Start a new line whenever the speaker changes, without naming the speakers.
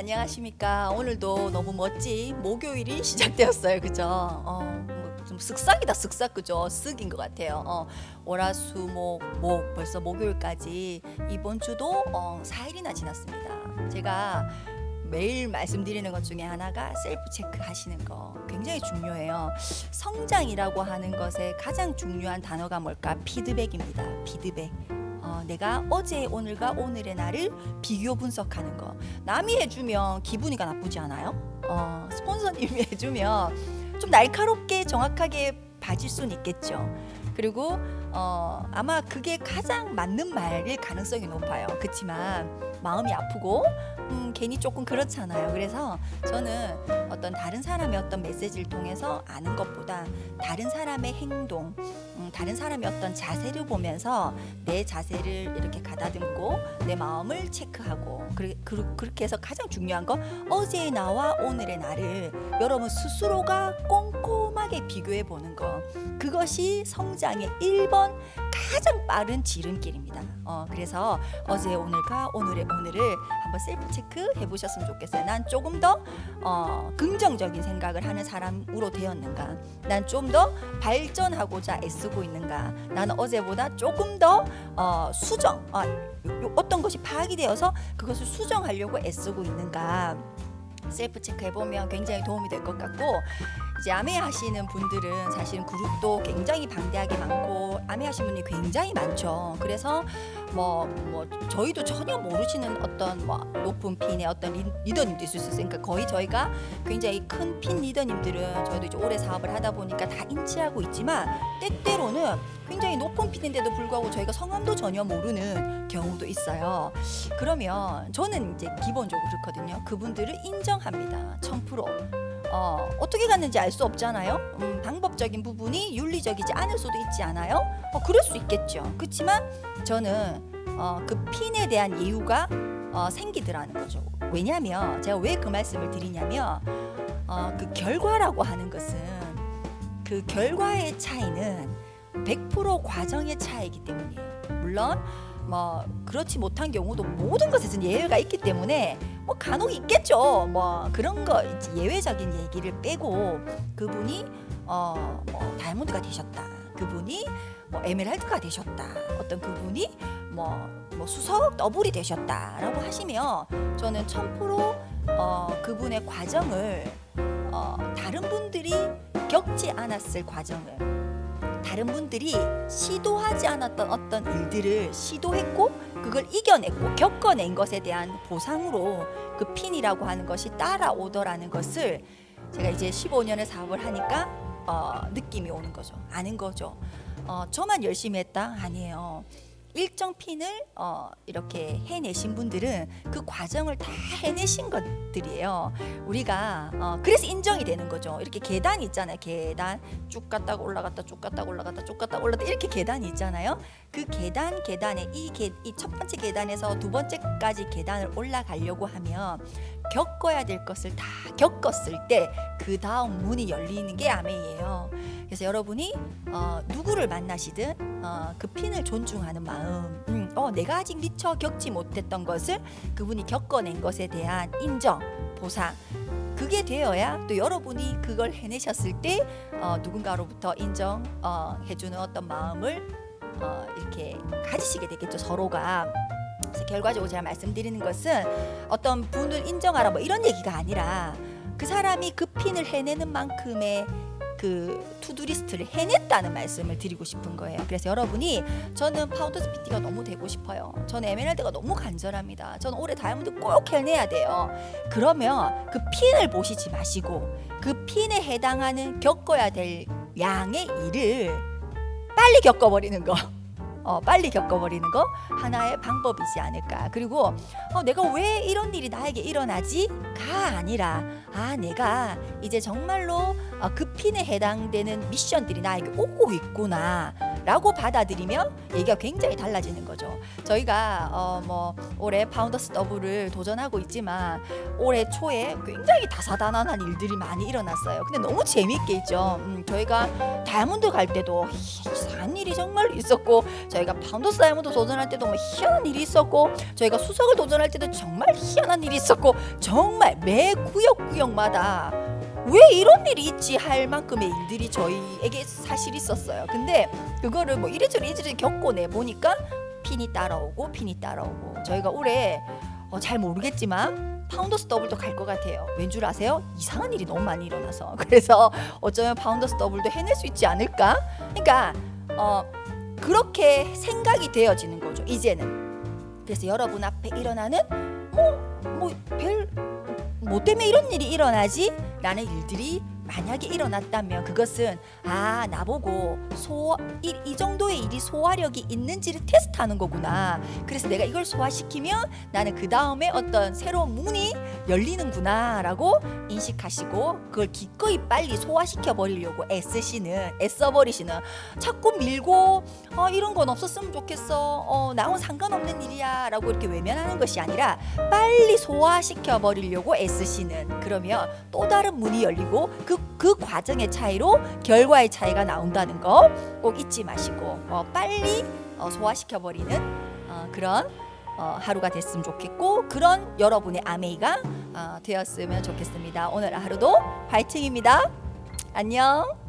안녕하십니까. 오늘도 너무 멋진 목요일이 시작되었어요. 그죠? 어, 뭐좀 쓱싹이다 쓱싹 그죠? 쓱인 것 같아요. 어, 월화수목 목 벌써 목요일까지 이번 주도 어, 4일이나 지났습니다. 제가 매일 말씀드리는 것 중에 하나가 셀프 체크 하시는 거 굉장히 중요해요. 성장이라고 하는 것의 가장 중요한 단어가 뭘까? 피드백입니다. 피드백. 어, 내가 어제 오늘과 오늘의 나를 비교 분석하는 거. 남이 해주면 기분이가 나쁘지 않아요? 어, 스폰서님이 해주면 좀 날카롭게 정확하게 봐질 수는 있겠죠. 그리고 어, 아마 그게 가장 맞는 말일 가능성이 높아요. 그렇지만 마음이 아프고 음, 괜히 조금 그렇잖아요. 그래서 저는 어떤 다른 사람의 어떤 메시지를 통해서 아는 것보다 다른 사람의 행동, 음, 다른 사람의 어떤 자세를 보면서 내 자세를 이렇게 가다듬고 내 마음을 체크하고 그렇게, 그렇게 해서 가장 중요한 건 어제의 나와 오늘의 나를 여러분 스스로가 꼼꼼하게 비교해 보는 거 그것이 성장의 1번 가장 빠른 지름길입니다. 어, 그래서 어제 오늘과 오늘의 오늘을 한번 셀프 체크 해 보셨으면 좋겠어요. 난 조금 더 어, 긍정적인 생각을 하는 사람으로 되었는가? 난 좀 더 발전하고자 애쓰고 있는가? 나는 어제보다 조금 더 어, 수정, 어, 어떤 것이 파악이 되어서 그것을 수정하려고 애쓰고 있는가? 셀프 체크 해 보면 굉장히 도움이 될 것 같고 이제 암해 하시는 분들은 사실은 그룹도 굉장히 방대하게 많고 암해 하시는 분이 굉장히 많죠. 그래서 뭐, 뭐 저희도 전혀 모르시는 어떤 뭐 높은 핀의 어떤 리, 리더님도 있을 수 있어요. 그러니까 거의 저희가 굉장히 큰 핀 리더님들은 저희도 이제 오래 사업을 하다 보니까 다 인지하고 있지만 때때로는 굉장히 높은 핀인데도 불구하고 저희가 성함도 전혀 모르는 경우도 있어요. 그러면 저는 이제 기본적으로 그렇거든요. 그분들을 인정합니다. 1000%. 어, 어떻게 갔는지 알 수 없잖아요. 음, 방법적인 부분이 윤리적이지 않을 수도 있지 않아요? 어, 그럴 수 있겠죠. 그렇지만 저는 어, 그 핀에 대한 이유가 어, 생기더라는 거죠. 왜냐하면 제가 왜 그 말씀을 드리냐면 어, 그 결과라고 하는 것은 그 결과의 차이는 100% 과정의 차이이기 때문이에요. 물론 뭐 그렇지 못한 경우도 모든 것에는 예외가 있기 때문에 뭐 간혹 있겠죠. 뭐 그런 거 이제 예외적인 얘기를 빼고 그분이 어 뭐 다이아몬드가 되셨다. 그분이 뭐 에메랄드가 되셨다. 어떤 그분이 뭐, 뭐 수석 더블이 되셨다라고 하시면 저는 1000%어 그분의 과정을 어 다른 분들이 겪지 않았을 과정을 다른 분들이 시도하지 않았던 어떤 일들을 시도했고 그걸 이겨냈고 겪어낸 것에 대한 보상으로 그 핀이라고 하는 것이 따라오더라는 것을 제가 이제 15년의 사업을 하니까 어, 느낌이 오는 거죠. 아는 거죠. 어, 저만 열심히 했다? 아니에요. 일정 핀을 어, 이렇게 해내신 분들은 그 과정을 다 해내신 것들이에요. 우리가 어, 그래서 인정이 되는 거죠. 이렇게 계단 있잖아요. 계단 쭉 갔다가 올라갔다 쭉 갔다가 올라갔다 쭉 갔다가 올라갔다 이렇게 계단이 있잖아요. 그 계단 계단에 이이 첫 번째 계단에서 두 번째까지 계단을 올라가려고 하면 겪어야 될 것을 다 겪었을 때 그 다음 문이 열리는 게 아메이에요. 그래서 여러분이 어, 누구를 만나시든 어, 그 핀을 존중하는 마음, 음, 어, 내가 아직 미처 겪지 못했던 것을 그분이 겪어낸 것에 대한 인정, 보상. 그게 되어야 또 여러분이 그걸 해내셨을 때 어, 누군가로부터 인정 어, 어떤 마음을 어, 이렇게 가지시게 되겠죠 서로가. 그래서 결과적으로 제가 말씀드리는 것은 어떤 분을 인정하라 뭐 이런 얘기가 아니라 그 사람이 그 핀을 해내는 만큼의 그 투두리스트를 해냈다는 말씀을 드리고 싶은 거예요. 그래서 여러분이 저는 파우더 스피티가 너무 되고 싶어요. 저는 에메랄드가 너무 간절합니다. 저는 올해 다이아몬드 꼭 해내야 돼요. 그러면 그 핀을 보시지 마시고 그 핀에 해당하는 겪어야 될 양의 일을 빨리 겪어버리는 거. 어, 빨리 겪어버리는 거 하나의 방법이지 않을까. 그리고 어, 내가 왜 이런 일이 나에게 일어나지?가 아니라 아 내가 이제 정말로 어, 그 핀에 해당되는 미션들이 나에게 오고 있구나. 라고 받아들이면 얘기가 굉장히 달라지는 거죠. 저희가 어 뭐 올해 파운더스 더블을 도전하고 있지만 올해 초에 굉장히 다사다난한 일들이 많이 일어났어요. 근데 너무 재미있게 있죠. 음, 저희가 다이아몬드 갈 때도 이상한 일이 정말 있었고 저희가 파운더스 다이아몬드 도전할 때도 뭐 희한한 일이 있었고 저희가 수석을 도전할 때도 정말 희한한 일이 있었고 정말 매 구역 구역마다 왜 이런 일이 있지 할 만큼의 일들이 저희에게 사실 있었어요. 근데 그거를 뭐 이래저래 이래저래 겪고 내 보니까 핀이 따라오고 핀이 따라오고 저희가 올해 어, 잘 모르겠지만 파운더스 더블도 갈 것 같아요. 왠 줄 아세요? 이상한 일이 너무 많이 일어나서 그래서 어쩌면 파운더스 더블도 해낼 수 있지 않을까? 그러니까 어, 그렇게 생각이 되어지는 거죠. 이제는 그래서 여러분 앞에 일어나는 뭐뭐별 뭐 때문에 이런 일이 일어나지? 라는 일들이 만약에 일어났다면 그것은 아 나보고 소화 이, 이 정도의 일이 소화력이 있는지를 테스트하는 거구나. 그래서 내가 이걸 소화시키면 나는 그 다음에 어떤 새로운 문이 열리는구나라고 인식하시고 그걸 기꺼이 빨리 소화시켜 버리려고 애쓰시는 애써 버리시는 자꾸 밀고 어, 이런 건 없었으면 좋겠어. 어, 나온 상관없는 일이야라고 이렇게 외면하는 것이 아니라 빨리 소화시켜 버리려고 애쓰시는 그러면 또 다른 문이 열리고 그, 그 과정의 차이로 결과의 차이가 나온다는 거 꼭 잊지 마시고 어, 빨리 어, 소화시켜 버리는 어, 그런 어, 하루가 됐으면 좋겠고 그런 여러분의 아메이가 어, 되었으면 좋겠습니다. 오늘 하루도 파이팅입니다. 안녕.